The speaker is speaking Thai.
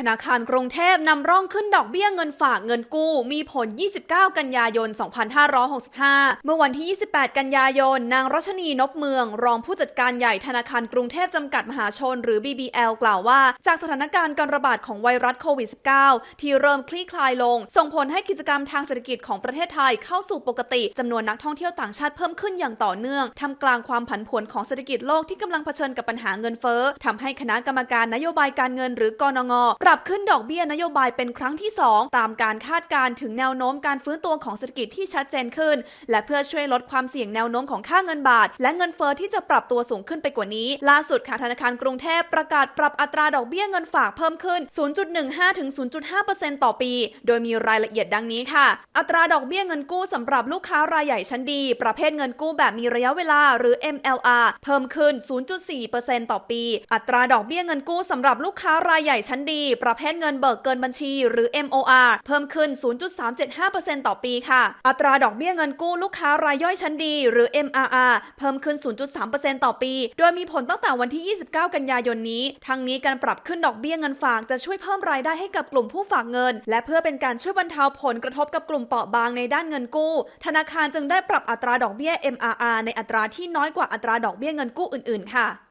ธนาคารกรุงเทพนำร่องขึ้นดอกเบี้ยเงินฝากเงินกู้ มีผล 29 กันยายน 2565 เมื่อวันที่ 28 กันยายน นางรัชนีนพเมือง รองผู้จัดการใหญ่ธนาคารกรุงเทพจำกัดมหาชน หรือ BBL กล่าวว่า จากสถานการณ์การระบาดของไวรัสโควิด -19 ที่เริ่มคลี่คลายลง ส่งผลให้กิจกรรมทางเศรษฐกิจของประเทศไทยเข้าสู่ปกติจำนวนนักท่องเที่ยวต่างชาติเพิ่มขึ้นอย่างต่อเนื่องทำกลางความผันผวนของเศรษฐกิจโลกที่กำลังเผชิญกับปัญหาเงินเฟ้อทำให้คณะกรรมการนโยบายการเงินหรือกนงรับขึ้นดอกเบี้ยนโยบายเป็นครั้งที่ 2 ตามการคาดการณ์ถึงแนวโน้มการฟื้นตัวของเศรษฐกิจที่ชัดเจนขึ้น และเพื่อช่วยลดความเสี่ยงแนวโน้มของค่าเงินบาท และเงินเฟ้อที่จะปรับตัวสูงขึ้นไปกว่านี้ ล่าสุดค่ะธนาคารกรุงเทพประกาศปรับอัตราดอกเบี้ยเงินฝากเพิ่มขึ้น 0.15 ถึง 0.5%ต่อปี โดยมีรายละเอียดดังนี้ค่ะ อัตราดอกเบี้ยเงินกู้สำหรับลูกค้ารายใหญ่ชั้นดี ประเภทเงินกู้แบบมีระยะเวลาหรือ MLR เพิ่มขึ้น 0.4%ต่อปี อัตราดอกเบี้ยเงินกู้สำหรับลูกค้ารายใหญ่ชั้นดีประเภทเงินเบิกเกินบัญชี หรือ MOR เพิ่มขึ้น 0.375%ต่อปีค่ะ อัตราดอกเบี้ยเงินกู้ลูกค้ารายย่อยชั้นดี หรือ MRR เพิ่มขึ้น 0.3%ต่อปี โดยมีผลตั้งแต่วันที่ 29 กันยายนนี้ ทั้งนี้การปรับขึ้นดอกเบี้ยเงินฝากจะช่วยเพิ่มรายได้ให้กับกลุ่มผู้ฝากเงิน และเพื่อเป็นการช่วยบรรเทาผลกระทบกับกลุ่มเปราะบางในด้านเงินกู้ ธนาคารจึงได้ปรับอัตราดอกเบี้ย MRR ในอัตราที่น้อยกว่าอัตราดอกเบี้ยเงินกู้อื่น ๆ ค่ะ